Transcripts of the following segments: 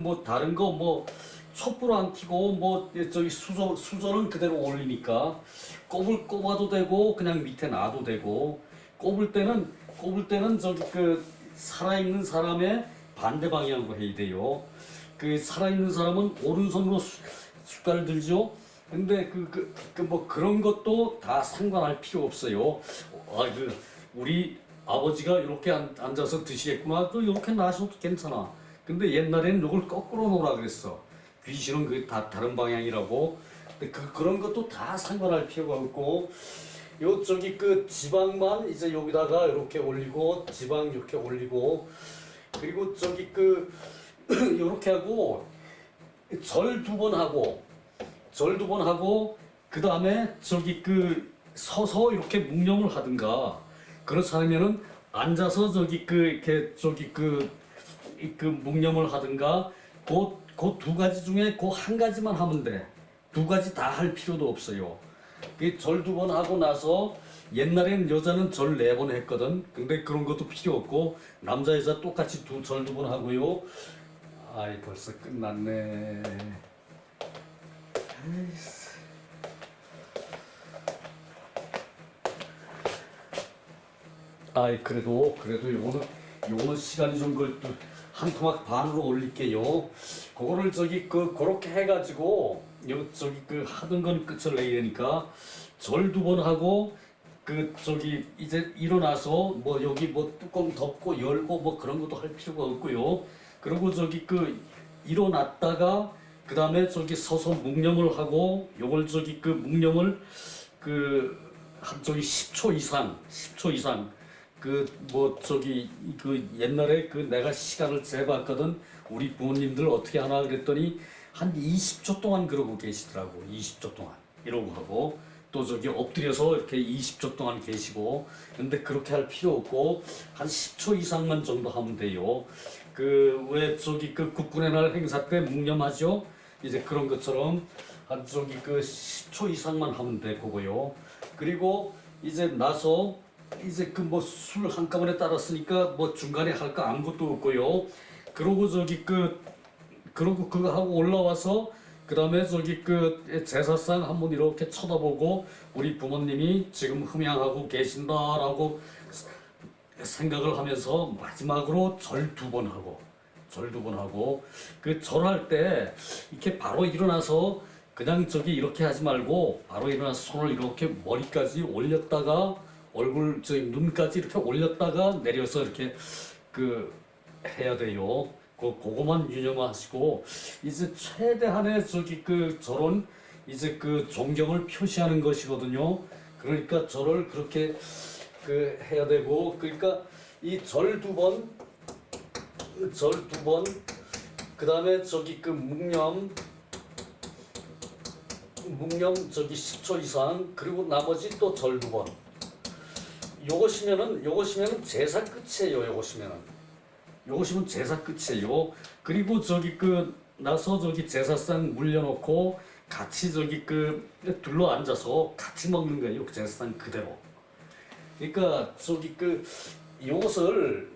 뭐 다른 거 뭐 촛불 안 켜고 뭐 저기 수저 수저는 그대로 올리니까 꼽을 꼽아도 되고 그냥 밑에 놔도 되고 꼽을 때는 꼽을 때는 저기 그 살아있는 사람의 반대 방향으로 해야 돼요. 그 살아있는 사람은 오른손으로 수- 숟갈을 들죠. 근데 그그그 뭐 그런 것도 다 상관할 필요 없어요. 아 그 우리 아버지가 이렇게 앉, 앉아서 드시겠구나. 또 이렇게 놔셔도 괜찮아. 근데 옛날에는 이걸 거꾸로 놓으라 그랬어. 귀신은 그 다 다른 방향이라고. 근데 그 그런 것도 다 상관할 필요가 없고 요 저기 그 지방만 이제 여기다가 이렇게 올리고 지방 이렇게 올리고 그리고 저기 그 이렇게 하고 절 두 번 하고 절 두 번 하고 그 다음에 저기 그 서서 이렇게 묵념을 하든가 그렇지 않으면은 앉아서 저기 그 이렇게 저기 그, 이- 그 묵념을 하든가 그두 가지 중에 그 한 가지만 하면 돼. 두 가지 다 할 필요도 없어요. 그절두 번 하고 나서 옛날엔 여자는 절 네 번 했거든. 근데 그런 것도 필요 없고 남자 여자 똑같이 두 절 두 번 하고요. 아이 벌써 끝났네. 아이씨. 아이 그래도 그래도 요거는 요거는 시간이 좀 걸도 한 토막 반으로 올릴게요. 그거를 저기 그 그렇게 해가지고 요 저기 그 하던 건 끝을 내야 되니까 절 두 번 하고 그 저기 이제 일어나서 뭐 여기 뭐 뚜껑 덮고 열고 뭐 그런 것도 할 필요가 없고요. 그리고 저기 그 일어났다가 그 다음에 저기 서서 묵념을 하고 요걸 저기 그 묵념을 그 한 저기 10초 이상 10초 이상 그 뭐 저기 그 옛날에 그 내가 시간을 재봤거든 우리 부모님들 어떻게 하나 그랬더니 한 20초 동안 그러고 계시더라고. 20초 동안. 이러고 하고 또 저기 엎드려서 이렇게 20초 동안 계시고. 근데 그렇게 할 필요 없고 한 10초 이상만 정도 하면 돼요. 그 왜 저기 그 국군의 날 행사 때 묵념하죠? 이제 그런 것처럼 한 저기 그 10초 이상만 하면 돼 그거요. 그리고 이제 나서 이제 그 뭐 술 한꺼번에 따랐으니까 뭐 중간에 할 거 아무것도 없고요. 그러고 저기 그 그러고 그거 하고 올라와서 그 다음에 저기 그 제사상 한번 이렇게 쳐다보고 우리 부모님이 지금 흠양하고 계신다라고 생각을 하면서 마지막으로 절 두 번 하고 절 두 번 하고 그 절할 때 이렇게 바로 일어나서 그냥 저기 이렇게 하지 말고 바로 일어나서 손을 이렇게 머리까지 올렸다가 얼굴 저기 눈까지 이렇게 올렸다가 내려서 이렇게 그 해야 돼요. 그 그거만 유념하시고 이제 최대한의 저기 그 절은 이제 그 존경을 표시하는 것이거든요. 그러니까 절을 그렇게 그 해야 되고 그러니까 이 절 두 번, 절 두 번, 그 다음에 저기 그 묵념, 묵념 저기 10초 이상 그리고 나머지 또 절 두 번. 요것이면은 요것이면은 제사 끝이에요. 요것이면은 요것이면 제사 끝이에요. 그리고 저기 그 나서 저기 제사상 물려놓고 같이 저기 그 둘러 앉아서 같이 먹는 거예요. 그 제사상 그대로. 그러니까 저기 그 요것을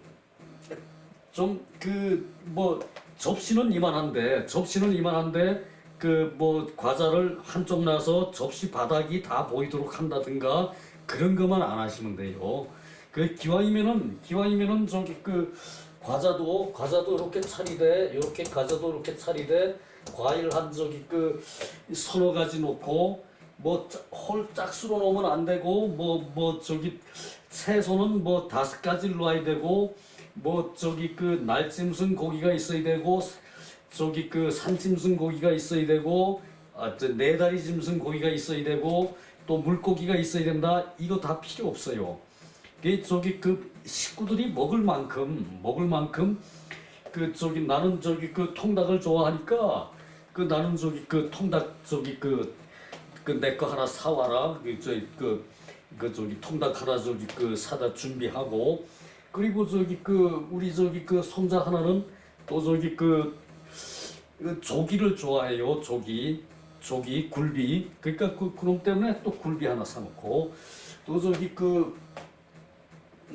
좀 그 뭐 접시는 이만한데 접시는 이만한데 그 뭐 과자를 한쪽 놔서 접시 바닥이 다 보이도록 한다든가 그런 것만 안 하시면 돼요. 그 기왕이면은 기왕이면은 저기 그 과자도 과자도 이렇게 차리되 이렇게 과자도 이렇게 차리되 과일 한 저기 그 서너 가지 놓고 뭐홀 짝수로 놓으면 안 되고 뭐뭐 저기 채소는 뭐 다섯 가지를 놔야 되고 뭐 저기 그 날짐승 고기가 있어야 되고 저기 그 산짐승 고기가 있어야 되고 아, 저 네다리 짐승 고기가 있어야 되고 또 물고기가 있어야 된다. 이거 다 필요 없어요. 그 저기 그 식구들이 먹을 만큼 먹을 만큼 그 저기 나는 저기 그 통닭을 좋아하니까 그 나는 저기 그 통닭 저기 그 그 내 거 하나 사 와라. 그 저기 그, 그 저기 통닭 하나 저기 그 사다 준비하고. 그리고 저기 그 우리 저기 그 손자 하나는 또 저기 그, 그 조기를 좋아해요 조기 조기 굴비 그러니까 그 그놈 때문에 또 굴비 하나 사놓고 또 저기 그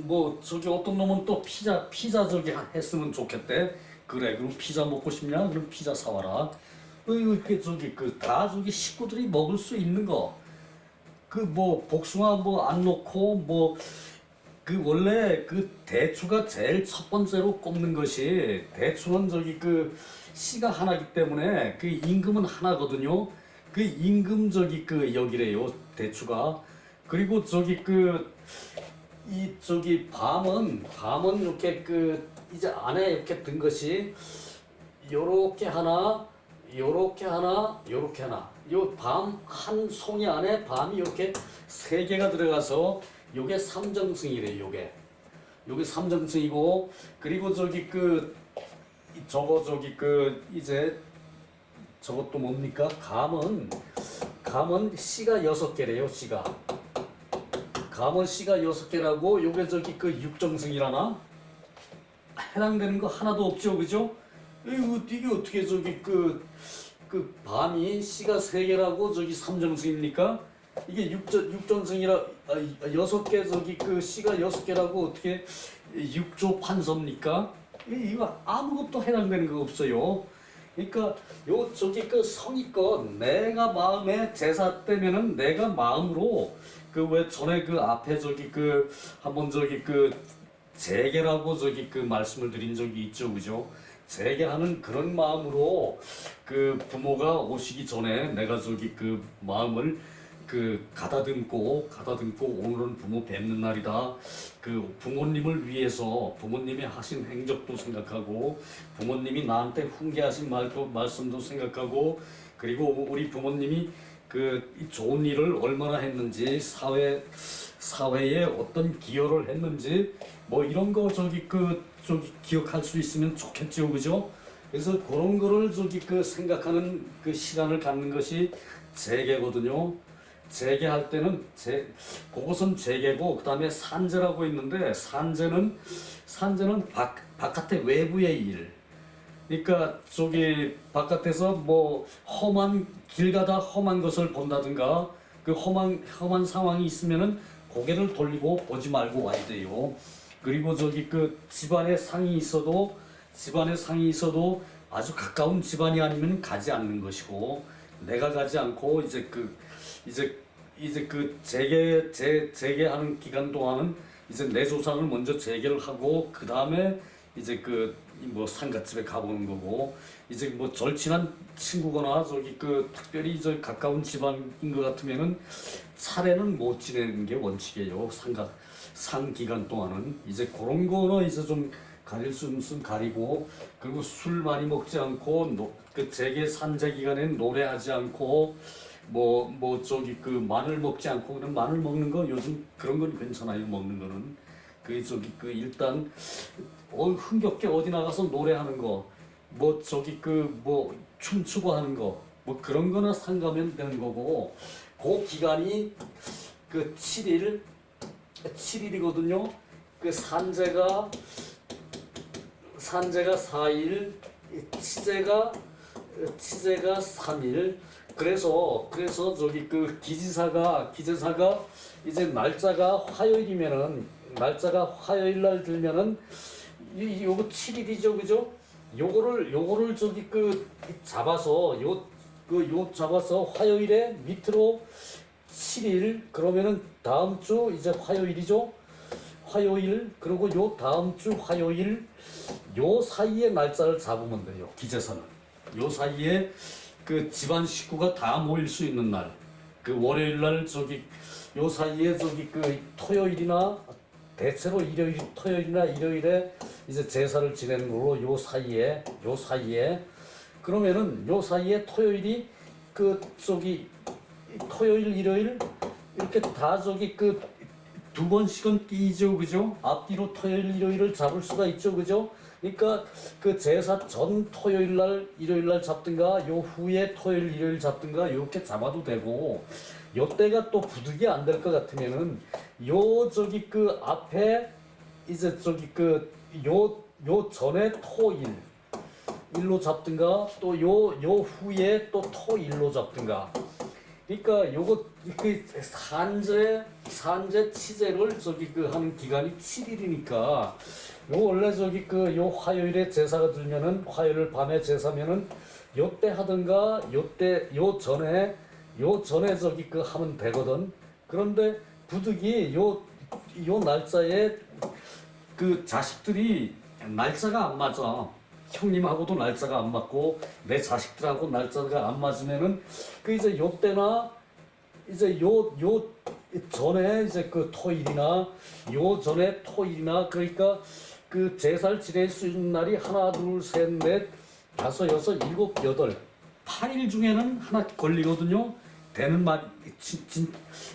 뭐 저기 어떤 놈은 또 피자 피자 저기 했으면 좋겠대 그래 그럼 피자 먹고 싶냐? 그럼 피자 사와라. 어, 이렇게 저기 그 다 저기 식구들이 먹을 수 있는 거. 그 뭐 복숭아 뭐 안 넣고 뭐 그 원래 그 대추가 제일 첫 번째로 꼽는 것이 대추는 저기 그 씨가 하나기 때문에 그 임금은 하나거든요. 그 임금 저기 그 여기래요 대추가. 그리고 저기 그 이 저기 밤은 밤은 이렇게 그 이제 안에 이렇게 든 것이 요렇게 하나 요렇게 하나 요렇게 하나 요 밤 한 송이 안에 밤이 이렇게 세 개가 들어가서 요게 삼정승이래 요게 요게 삼정승이고 그리고 저기 그 이- 저거 저기 그 이제 저것도 뭡니까 감은 감은 씨가 여섯 개래요 씨가 감은 씨가 여섯 개라고 요게 저기 그 육정승이라나 해당되는 거 하나도 없죠, 그죠? 이거 이게 어떻게 저기 그, 그 밤이 씨가 세 개라고 저기 삼정승입니까? 이게 육전 육전승이라 아, 이- 여섯 개 저기 그 씨가 여섯 개라고 어떻게 육조 판서입니까? 이- 이거 아무것도 해당되는 거 없어요. 그러니까 요 저기 그 성의껏 내가 마음에 제사 때면은 내가 마음으로 그 왜 전에 그 앞에 저기 그 한번 저기 그 재개라고 저기 그 말씀을 드린 적이 있죠, 그죠? 재개하는 그런 마음으로 그 부모가 오시기 전에 내가 저기 그 마음을 그 가다듬고 가다듬고 오늘은 부모 뵙는 날이다. 그 부모님을 위해서 부모님이 하신 행적도 생각하고 부모님이 나한테 훈계하신 말도 말씀도 생각하고 그리고 우리 부모님이 그이 좋은 일을 얼마나 했는지 사회 사회에 어떤 기여를 했는지 뭐 이런 거 저기 그 저기 기억할 수 있으면 좋겠죠 그죠? 그래서 그런 거를 저기 그 생각하는 그 시간을 갖는 것이 재개거든요. 재개할 때는 재 그것은 재개고 그다음에 산재라고 있는데 산재는 산재는 바, 바깥의 외부의 일. 그러니까 저기 바깥에서 뭐 험한 길 가다 험한 것을 본다든가 그 험한 험한 상황이 있으면은 고개를 돌리고 보지 말고 와야 돼요. 그리고 저기 그 집안에 상이 있어도 집안에 상이 있어도 아주 가까운 집안이 아니면 가지 않는 것이고 내가 가지 않고 이제 그 이제 이제 그 재개 재 재개하는 기간 동안은 이제 내 조상을 먼저 재개를 하고 그 다음에 이제 그 뭐 상갓집에 가보는 거고 이제 뭐 절친한 친구거나 저기 그 특별히 저 가까운 집안인 것 같으면은 차례는 못 지내는 게 원칙이에요. 상가 상 기간 동안은. 이제 그런 거는 이제 좀 가릴 수 있으면 가리고 그리고 술 많이 먹지 않고 노, 그 재개 산재 기간엔 노래하지 않고 뭐 뭐 저기 그 마늘 먹지 않고 그냥 마늘 먹는 거 요즘 그런 건 괜찮아요 먹는 거는 그 저기 그 일단 어, 흥겹게 어디 나가서 노래하는 거, 뭐 저기 그 뭐 춤추고 하는 거, 뭐 그런 거나 상가면 되는 거고, 그 기간이 그 7일, 7일이거든요. 그 산재가 산재가 4일, 치재가 치재가 3일. 그래서 그래서 저기 그 기지사가 기재사가 이제 날짜가 화요일이면은 날짜가 화요일 날 들면은 이 이- 요거 7일이죠, 그죠? 요거를 요거를 저기 그 잡아서 요 그요 잡아서 화요일에 밑으로 7일 그러면은 다음 주 이제 화요일이죠. 화요일 그리고 요 다음 주 화요일 요 사이에 날짜를 잡으면 돼요. 기재사는 요 사이에 그 집안 식구가 다 모일 수 있는 날. 그 월요일 날 저기 요 사이에 저기 그 토요일이나 대체로 일요일 토요일이나 일요일에 이제 제사를 지내는 걸로 요 사이에 요 사이에. 그러면은 요 사이에 토요일이 그 저기 토요일 일요일 이렇게 다 저기 그 두 번씩은 끼죠. 그죠? 앞뒤로 토요일 일요일을 잡을 수가 있죠. 그죠 그러니까 그 제사 전 토요일 날 일요일 날 잡든가 요 후에 토요일 일요일 잡든가 이렇게 잡아도 되고 요 때가 또 부득이 안 될 것 같으면은 요 저기 그 앞에 이제 저기 그 요 요 전에 토일 일로 잡든가 또 요 요 후에 또 토일로 잡든가. 그러니까 요거 그 산재 산재 치제를 저기 그 하는 기간이 7일이니까 요 원래 저기 그 요 화요일에 제사가 들면은 화요일 밤에 제사면은 요때 하든가 요때 요 전에 요 전에 저기 그 하면 되거든. 그런데 부득이 요 요 날짜에 그 자식들이 날짜가 안 맞아. 형님하고도 날짜가 안 맞고 내 자식들하고 날짜가 안 맞으면은 그 이제 요 때나 이제 요 요 전에 이제 그 토일이나 요 전에 토일이나 그러니까 그 제사를 지낼 수 있는 날이 하나 둘 셋 넷 다섯 여섯 일곱 여덟 8일 중에는 하나 걸리거든요. 되는 말 지, 지,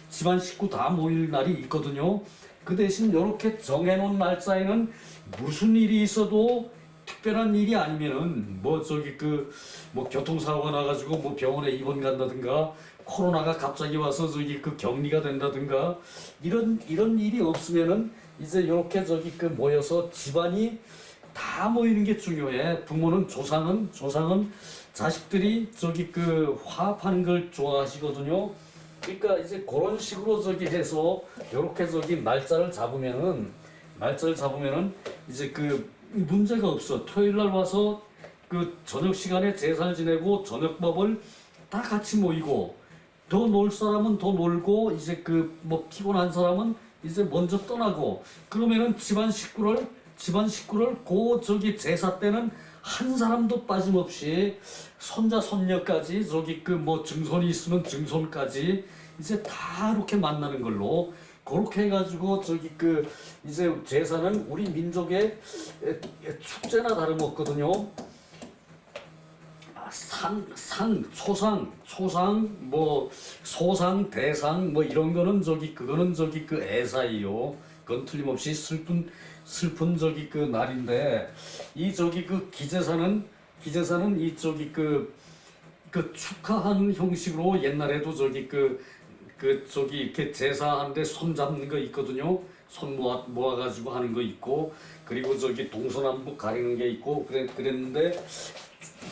집안 식구 다 모일 날이 있거든요. 그 대신 이렇게 정해놓은 날짜에는 무슨 일이 있어도 특별한 일이 아니면은 뭐 저기 그 뭐 교통사고가 나가지고 뭐 병원에 입원 간다든가 코로나가 갑자기 와서 저기 그 격리가 된다든가 이런 이런 일이 없으면은 이제 이렇게 저기 그 모여서 집안이 다 모이는 게 중요해. 부모는 조상은 조상은 자식들이 저기 그 화합하는 걸 좋아하시거든요. 그러니까 이제 그런 식으로 저기 해서 이렇게 저기 날짜를 잡으면은 날짜를 잡으면은 이제 그 문제가 없어. 토요일 날 와서 그 저녁 시간에 제사를 지내고 저녁밥을 다 같이 모이고 더 놀 사람은 더 놀고 이제 그 뭐 피곤한 사람은 이제 먼저 떠나고 그러면은 집안 식구를 집안 식구를 고 저기 제사 때는 한 사람도 빠짐없이 손자 손녀까지 저기 그 뭐 증손이 있으면 증손까지 이제 다 이렇게 만나는 걸로 그렇게 해가지고 저기 그 이제 제사는 우리 민족의 축제나 다름없거든요. 아, 상, 상, 초상, 초상, 뭐 소상, 대상, 뭐 이런 거는 저기 그거는 저기 그 애사이요. 그건 틀림없이 슬픈 슬픈 저기 그 날인데 이 저기 그 기제사는 기제사는 이 저기 그그 축하하는 형식으로 옛날에도 저기 그, 그 저기 이렇게 제사하는데 손 잡는 거 있거든요. 손 모아 모아 가지고 하는 거 있고 그리고 저기 동서남북 가리는 게 있고 그랬 그랬는데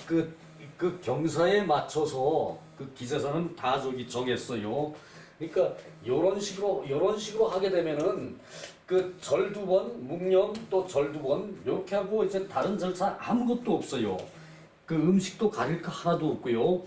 그, 그 경사에 맞춰서 그 기재사는 다 저기 정했어요. 그러니까 요런 식으로 요런 식으로 하게 되면은 그 절 두 번, 묵념 또 절 두 번 이렇게 하고 이제 다른 절차 아무것도 없어요. 그 음식도 가릴 거 하나도 없고요.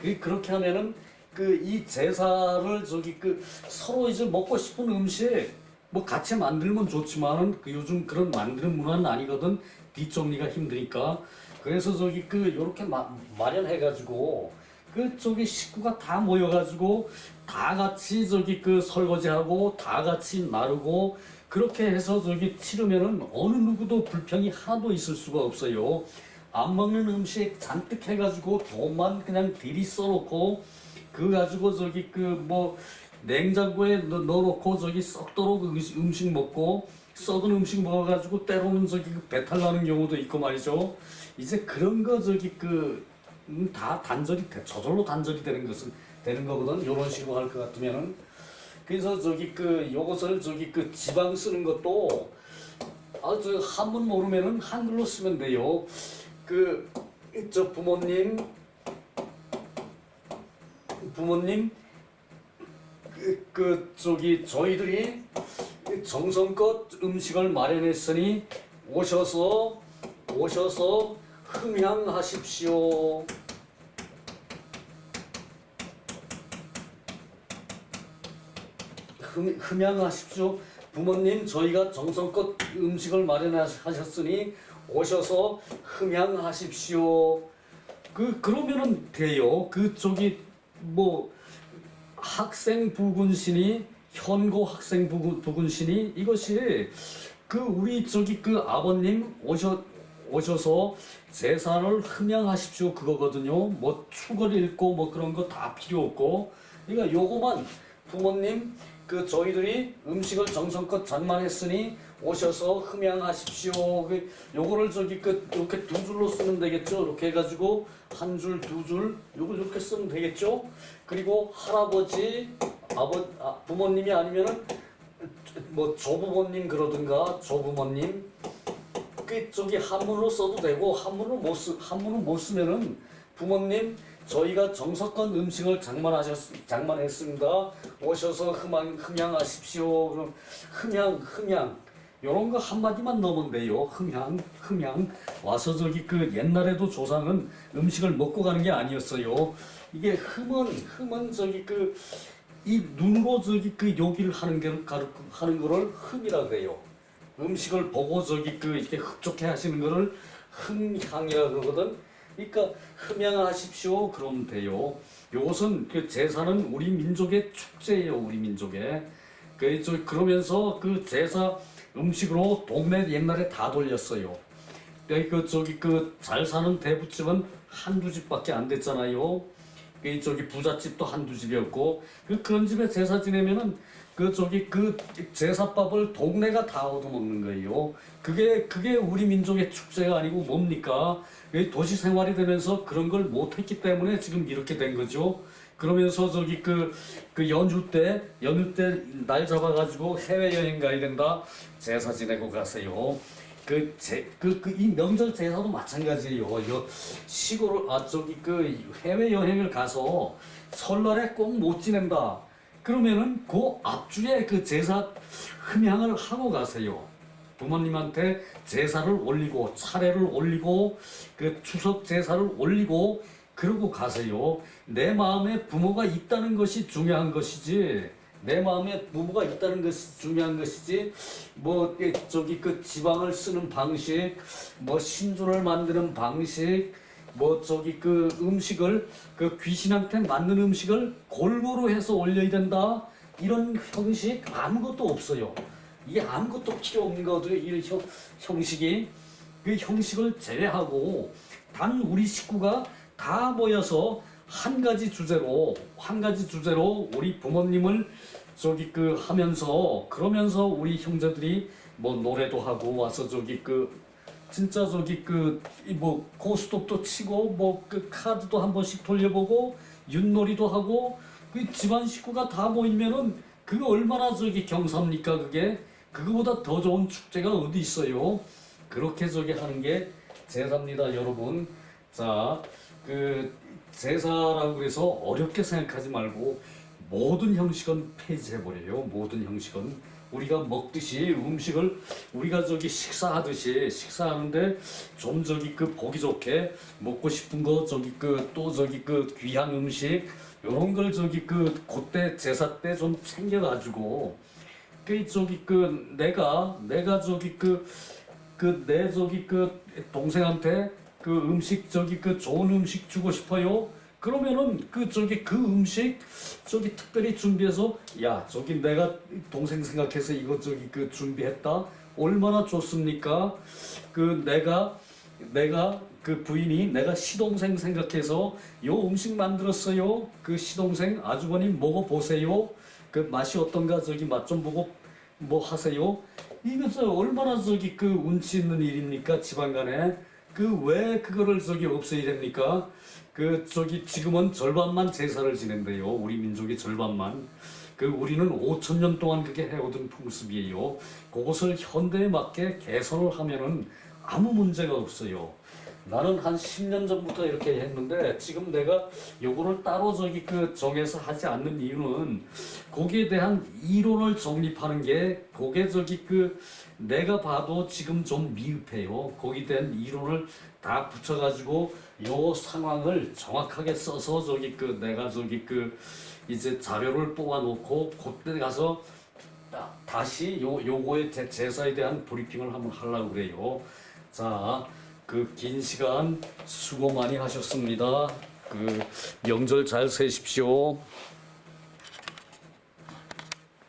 그 그렇게 하면은 그 이 제사를 저기 그 서로 이제 먹고 싶은 음식 뭐 같이 만들면 좋지만은 그 요즘 그런 만드는 문화는 아니거든 뒷정리가 힘드니까 그래서 저기 그 요렇게 마, 마련해 가지고 그 저기 식구가 다 모여 가지고 다 같이 저기 그 설거지하고 다 같이 나르고 그렇게 해서 저기 치르면은 어느 누구도 불평이 하나도 있을 수가 없어요. 안 먹는 음식 잔뜩 해가지고 돈만 그냥 들이 써놓고 그 가지고 저기 그 뭐 냉장고에 넣- 넣어놓고 저기 썩도록 음식, 먹고 썩은 음식 먹어가지고 때로는 저기 그 배탈 나는 경우도 있고 말이죠. 이제 그런 거 저기 그다 단절이 돼 저절로 단절이 되는 것은 되는 거거든. 이런 식으로 할 것 같으면은 그래서 저기 그 요것을 저기 그 지방 쓰는 것도 아저 한문 모르면은 한글로 쓰면 돼요. 그 저 부모님 부모님 그, 그 저기 저희들이 정성껏 음식을 마련했으니 오셔서 오셔서 흠향하십시오. 흠, 흠양하십시오. 부모님 저희가 정성껏 음식을 마련하셨으니 오셔서 흠양하십시오. 그 그러면은 돼요. 그 저기 뭐 학생 부군신이 현고 학생 부군, 부군신이 이것이 그 우리 저기 그 아버님 오셔 오셔서 제사를 흠양하십시오 그거거든요. 뭐 축을 읽고 뭐 그런 거 다 필요 없고 그러니까 요거만 부모님 그 저희들이 음식을 정성껏 장만했으니 오셔서 흠양하십시오. 그 요거를 저기 그 이렇게 두 줄로 쓰면 되겠죠. 이렇게 해가지고 한 줄, 두 줄, 요걸 이렇게 쓰면 되겠죠. 그리고 할아버지, 아버, 아, 부모님이 아니면은 뭐 조부모님 그러든가 조부모님 그 저기 한문으로 써도 되고 한문으로 못 쓰, 한문을 못 쓰면은 부모님 저희가 정석권 음식을 장만하셨 장만했습니다. 오셔서 흠양 흠양하십시오. 그럼 흠양 흠양 요런 거 한마디만 넣으면 돼요. 흠양 흠양 와서 저기 그 옛날에도 조상은 음식을 먹고 가는 게 아니었어요. 이게 흠은 흠은 저기 그 이 눈으로 저기 그 요기를 하는 게 하는 거를 흠이라 그래요. 음식을 보고 저기 그 이렇게 흡족해 하시는 거를 흠향이라 그러거든. 그러니까 흠양하십시오 그러면 돼요. 요것은 그 제사는 우리 민족의 축제예요. 우리 민족의. 그저 그러면서 그 제사 음식으로 동네 옛날에 다 돌렸어요. 그 저기 그 잘 사는 대부집은 한두 집밖에 안 됐잖아요. 그 저기 부잣집도 한두 집이었고 그 그런 집에 제사 지내면은 그 저기 그 제사밥을 동네가 다 얻어먹는 거예요. 그게 그게 우리 민족의 축제가 아니고 뭡니까? 이 도시 생활이 되면서 그런 걸 못했기 때문에 지금 이렇게 된 거죠. 그러면서 저기 그, 그 연휴 때, 연휴 때 날 잡아가지고 해외여행 가야 된다. 제사 지내고 가세요. 그, 제, 그, 그, 이 명절 제사도 마찬가지예요. 이거 시골, 아, 저기 그 해외여행을 가서 설날에 꼭 못 지낸다. 그러면은 그 앞주에 그 제사 흠양을 하고 가세요. 부모님한테 제사를 올리고 차례를 올리고 그 추석 제사를 올리고 그러고 가세요. 내 마음에 부모가 있다는 것이 중요한 것이지. 내 마음에 부모가 있다는 것이 중요한 것이지. 뭐이 저기 그 지방을 쓰는 방식, 뭐 신주를 만드는 방식, 뭐 저기 그 음식을 그 귀신한테 맞는 음식을 골고루 해서 올려야 된다. 이런 형식 아무것도 없어요. 이게 아무것도 필요 없는 거거든요. 이 형, 형식이 그 형식을 제외하고 단 우리 식구가 다 모여서 한 가지 주제로 한 가지 주제로 우리 부모님을 저기 그 하면서 그러면서 우리 형제들이 뭐 노래도 하고 와서 저기 그 진짜 저기 그뭐 고스톱도 치고 뭐 그 카드도 한 번씩 돌려보고 윷놀이도 하고 그 집안 식구가 다 모이면은 그거 얼마나 저기 경사입니까 그게? 그거보다 더 좋은 축제가 어디 있어요? 그렇게 저기 하는 게 제사입니다 여러분. 자그 제사라고 그래서 어렵게 생각하지 말고 모든 형식은 폐지해버려요. 모든 형식은 우리가 먹듯이 음식을 우리가 저기 식사하듯이 식사하는데 좀 저기 그 보기 좋게 먹고 싶은 거 저기 그 또 저기 그 귀한 음식 요런 걸 저기 그 그때 제사 때 좀 챙겨가지고 그 저기 그 내가 내가 저기 그 그 내 저기 그 동생한테 그 음식 저기 그 좋은 음식 주고 싶어요. 그러면은 그 저기 그 음식 저기 특별히 준비해서 야 저기 내가 동생 생각해서 이거 저기 그 준비했다 얼마나 좋습니까? 그 내가 내가 그 부인이 내가 시동생 생각해서 요 음식 만들었어요. 그 시동생 아주버님 먹어 보세요. 그 맛이 어떤가 저기 맛 좀 보고 뭐 하세요. 이것은 얼마나 저기 그 운치 있는 일입니까 지방 간에 그 왜 그거를 저기 없애야 됩니까? 그 저기 지금은 절반만 제사를 지낸대요. 우리 민족의 절반만. 그 우리는 5천 년 동안 그게 해오던 풍습이에요. 그것을 현대에 맞게 개선을 하면은 아무 문제가 없어요. 나는 한 10년 전부터 이렇게 했는데 지금 내가 요거를 따로 저기 그 정해서 하지 않는 이유는 거기에 대한 이론을 정립하는 게 그게 저기 그 내가 봐도 지금 좀 미흡해요. 거기에 대한 이론을 다 붙여가지고 요 상황을 정확하게 써서 저기 그 내가 저기 그 이제 자료를 뽑아놓고 그때 가서 다- 다시 요 요거의 제- 제사에 대한 브리핑을 한번 하려고 그래요. 자, 그 긴 시간 수고 많이 하셨습니다. 그 명절 잘 세십시오.